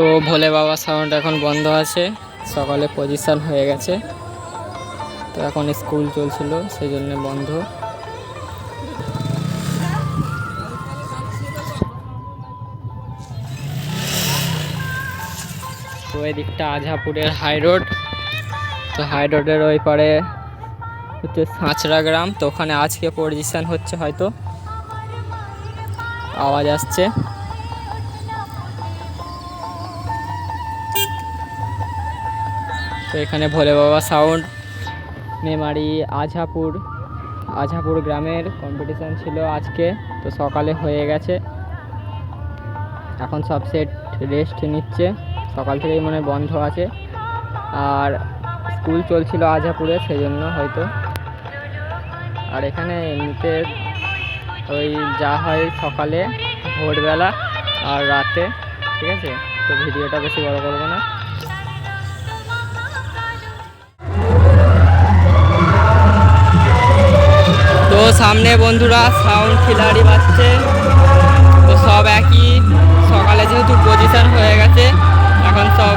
তো ভোলে বাবা সাউন্ড এখন বন্ধ আছে, সকালে পজিশন হয়ে গেছে। তো এখন স্কুল চলছিল সেই জন্য বন্ধ। তো এদিকটা আঝাপুরের হাই রোড তো হাই রোডের ওই পারে হচ্ছে সাঁচড়া গ্রাম, তো ওখানে আজকে পজিশন হচ্ছে হয়তো। আওয়াজ আসছে। তো এখানে ভোলে বাবা সাউন্ড, মেমারি আঝাপুর আঝাপুর গ্রামের কম্পিটিশান ছিল আজকে, তো সকালে হয়ে গেছে। এখন সব সেট রেস্ট নিচ্ছে। সকাল থেকেই মনে বন্ধ আছে। আর স্কুল চলছিল আঝাপুরে সেই জন্য হয়তো। আর এখানে এমনিতে ওই যা হয় সকালে, ভোরবেলা আর রাতে, ঠিক আছে? তো ভিডিওটা বেশি বড় করব না। তো সামনে বন্ধুরা সাউন্ড খিলাড়ি বাজছে। তো সব একই। সকালে যেহেতু পজিশন হয়ে গেছে, এখন সব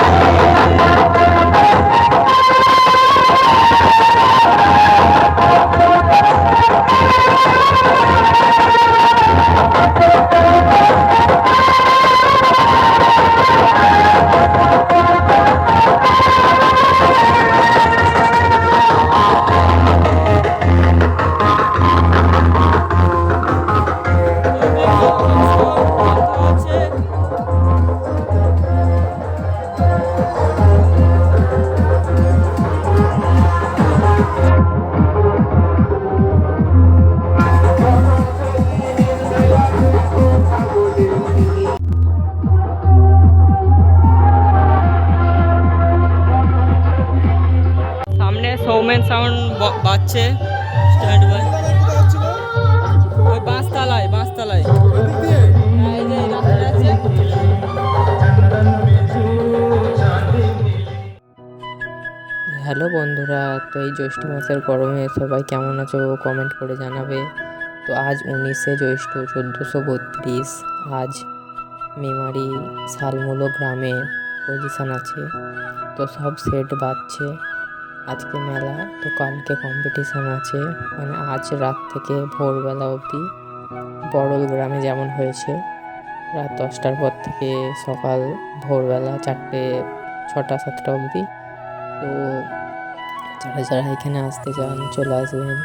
জ্যৈষ্ঠ মাসের গরমে সবাই কেমন আছো কমেন্ট করে জানাবে। তো আজ উনিশে জ্যৈষ্ঠ চোদ্দোশো বত্রিশ। আজ মেমারি শালমূলো গ্রামে পজিশন আছে। তো সব সেট বাজছে। আজকে মেলা, তো কালকে কম্পিটিশান আছে। মানে আজ রাত থেকে ভোরবেলা অবধি বড়ল গ্রামে যেমন হয়েছে। রাত দশটার পর থেকে সকাল ভোরবেলা চারটে, ছটা, সাতটা অবধি। তো যারা যারা এখানে আসতে চান, চলে আসবেন।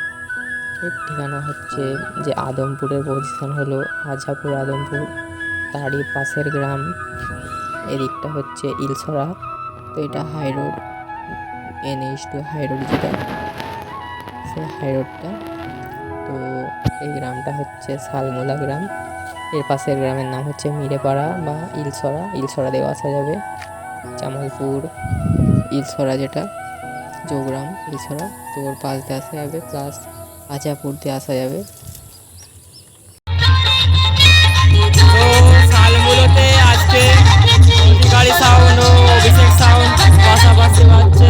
এর ঠিকানা হচ্ছে যে আদমপুরের পজিশন হলো আজাপুর আদমপুর, তারই পাশের গ্রাম। এদিকটা হচ্ছে ইলসরা তো এটা high road NH two high road যেটা, সেই হাই রোডটা তো এই গ্রামটা হচ্ছে শালমোলা গ্রাম। এর পাশের গ্রামের নাম হচ্ছে মিরেপাড়া বা ইলসরা ইলসরা দিয়েও আসা যাবে। জামালপুর ইলসরা যেটা। জোগ্রাম এছাড়া তোর পাশ দিয়ে আসা যাবে প্লাস আজাপুর দিয়ে আসা যাবে। গাড়ি সাউন্ড ও সাউন্ড পাশাপাশি বাজছে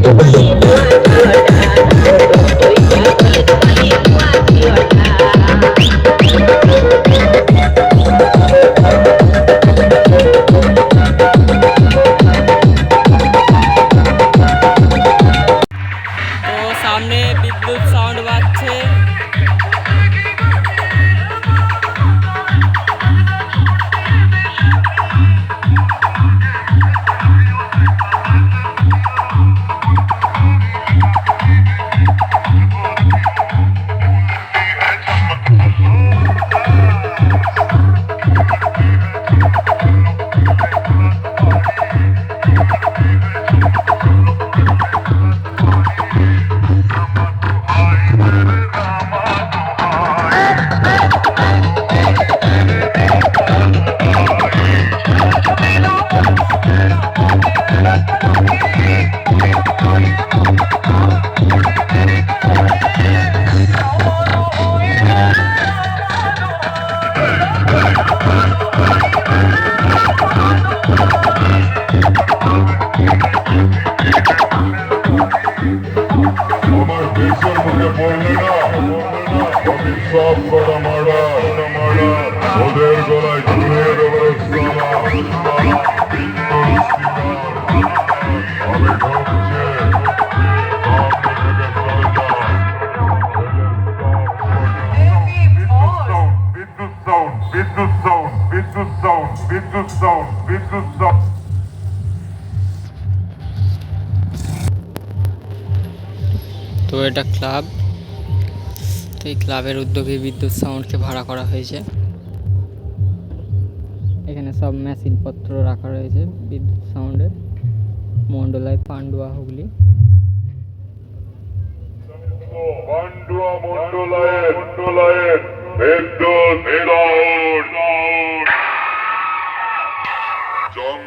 Itu. বিদ্যুৎ সাউন্ড বিদ্যুৎ সাউন্ড তো এটা ক্লাব। তো এই ক্লাবের উদ্যোগে বিদ্যুৎ সাউন্ডকে ভাড়া করা হয়েছে। এখানে সব মেশিনপত্র রাখা রয়েছে বিদ্যুৎ সাউন্ডের মন্ডলায় পান্ডুয়া হুগলি। পান্ডুয়া মন্ডলায়ের মন্ডলায়ের বিদ্যুৎ সাউন্ড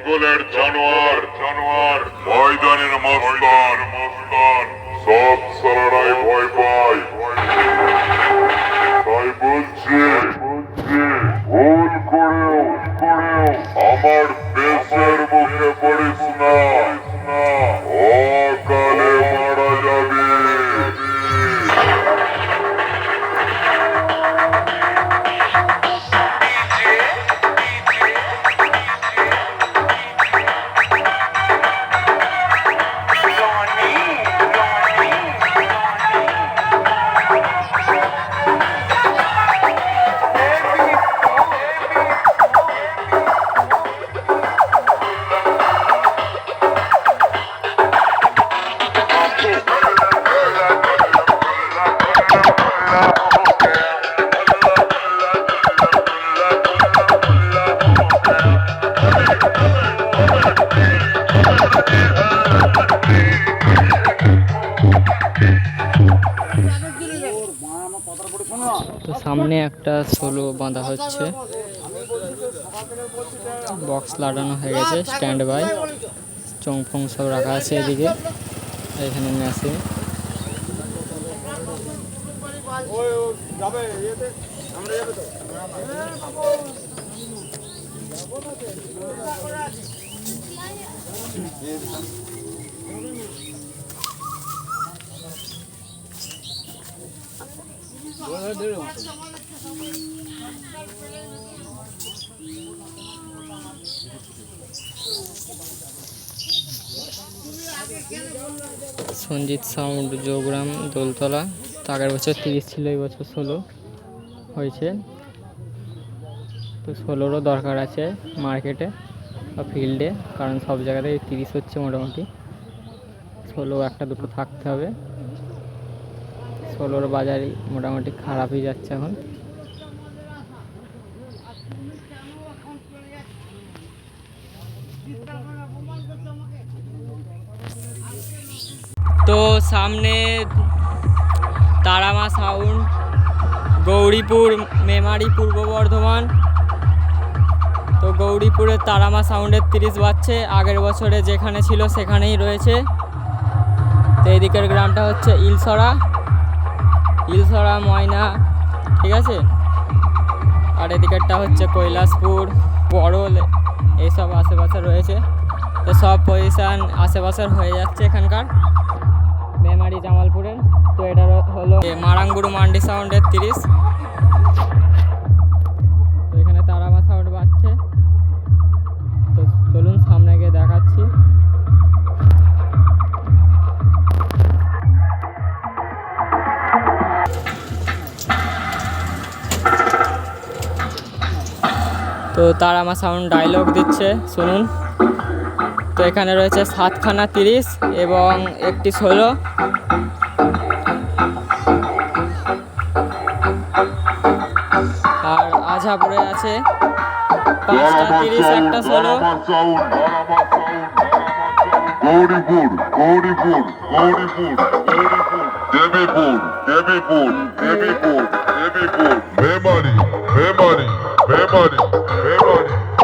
জঙ্গলের জানোয়ার জানোয়ার। ময়দানের মস্তান মস্তান। সব সারারাই ভয় পায়। তাই বলছে বলছে, ভুল করেও করেও আমার সামনে একটা সোলো বাঁধা হচ্ছে। বক্স লাগানো হয়ে গেছে স্ট্যান্ড বাই চং ফং সব রাখা আছে এদিকে। এখানে মেশিন। সঞ্জিত সাউন্ড যোগরাম দোলতলা। তো আগের বছর তিরিশ ছিল, এই বছর ষোলো হয়েছে। তো ষোলোরও দরকার আছে মার্কেটে বা ফিল্ডে, কারণ সব জায়গাতেই তিরিশ হচ্ছে মোটামুটি। ষোলো একটা দুটো থাকতে হবে। ষোলোর বাজারই মোটামুটি খারাপই যাচ্ছে এখন তো সামনে তারামা সাউন্ড, গৌরীপুর, মেমারি পূর্ব বর্ধমান। তো গৌরীপুরের তারামা সাউন্ডের তিরিশ বাজছে, আগের বছরে যেখানে ছিল সেখানেই রয়েছে। তো এদিকের গ্রামটা হচ্ছে ইলসরা ইলসরা ময়না, ঠিক আছে? আর এদিকেরটা হচ্ছে কৈলাসপুর, বড়ল এইসব আশেপাশে রয়েছে। তো সব পজিশান আশেপাশের হয়ে যাচ্ছে এখানকার। জামালপুরের, তো এটা হলো এ মারাঙ্গুড়ু মান্ডি সাউন্ডের তিরিশ। তো এখানে তারামা সাউন্ড বাজছে। তো চলুন সামনে গিয়ে দেখাচ্ছি। তো তারামা সাউন্ড ডায়লগ দিচ্ছে, শুনুন। তো এখানে রয়েছে সাতখানা তিরিশ এবং একটি ষোলো। আর আঝাপুরে আছে পাঁচটা তিরিশ, একটা ষোলো। গৌরীপুর গৌরীপুর গৌরীপুর গৌরীপুর, দেবীপুর দেবীপুর দেবীপুর দেবীপুর, মেমারি মেমারি মেমারি।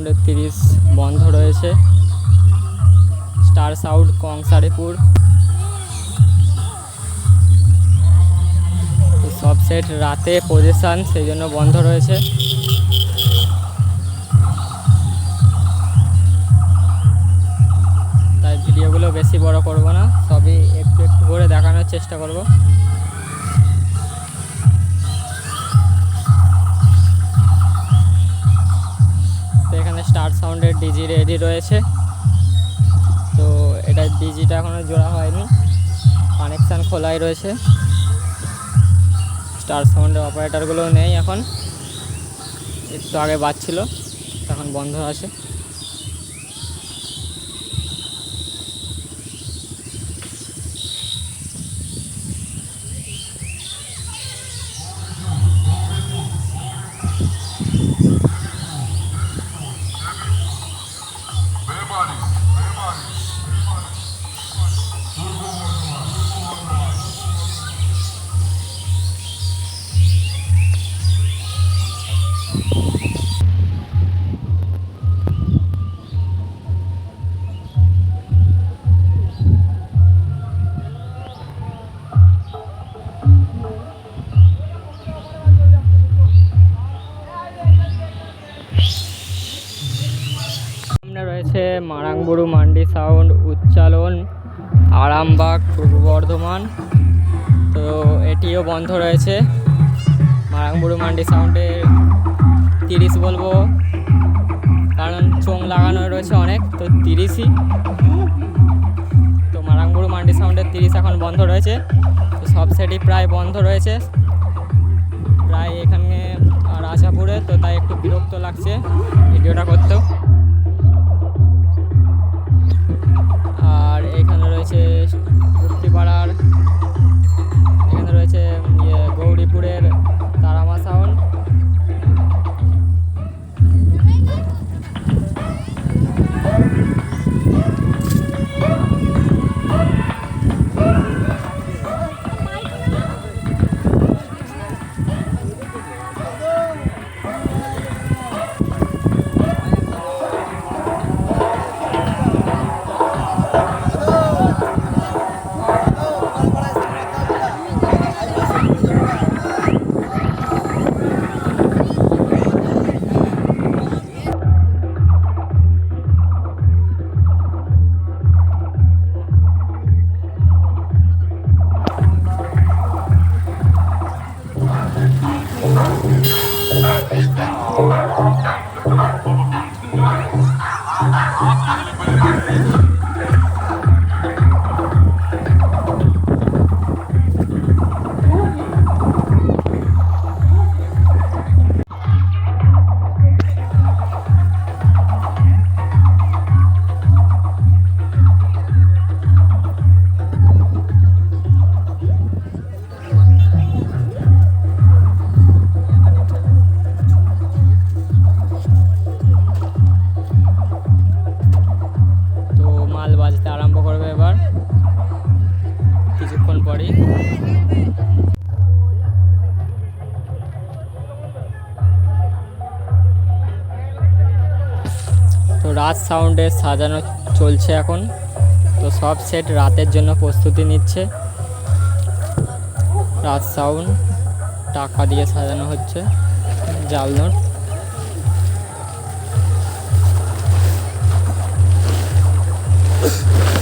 স্টার সাউন্ডের তিরিশ বন্ধ রয়েছে। Star sound Kansaripur. সব সেট রাতে পজিশান, সেই জন্য বন্ধ রয়েছে। তাই ভিডিওগুলো বেশি বড় করব না, সবই একটু একটু করে দেখানোর চেষ্টা করব। এখানে স্টার সাউন্ডের ডিজি রেডি রয়েছে। তো এটা ডিজিটা এখনও জোড়া হয়নি। কানেকশান খোলাই রয়েছে। স্টার সাউন্ডের অপারেটারগুলো নেই এখন। একটু আগে বাজছিল, এখন বন্ধ আছে। রয়েছে মারাংবুড়ু মান্ডি সাউন্ড, উচ্চালন, আরামবাগ, পূর্ব বর্ধমান। তো এটিও বন্ধ রয়েছে। মারাংবুড়ু মান্ডি সাউন্ডের তিরিশ বলব। কারণ চোং লাগানো রয়েছে অনেক, তো তিরিশই। তো মারাংবুড়ু মান্ডি সাউন্ডের তিরিশ এখন বন্ধ রয়েছে। তো সব সেটই প্রায় বন্ধ রয়েছে। প্রায় এখানে আর আশাপুরে তো তাই একটু বিরক্ত লাগছে। ভিডিওটা করতেও। এখানে রয়েছে মুক্তিপাড়ার এখানে রয়েছে ইয়ে গৌরীপুরের তারামা সাউন্ড বাস সাউন্ডে সাজানো চলছে এখন। তো সব সেট রাতের জন্য প্রস্তুতি নিচ্ছে। রাত সাউন্ড, টাকা দিয়ে সাজানো হচ্ছে জাল নোট you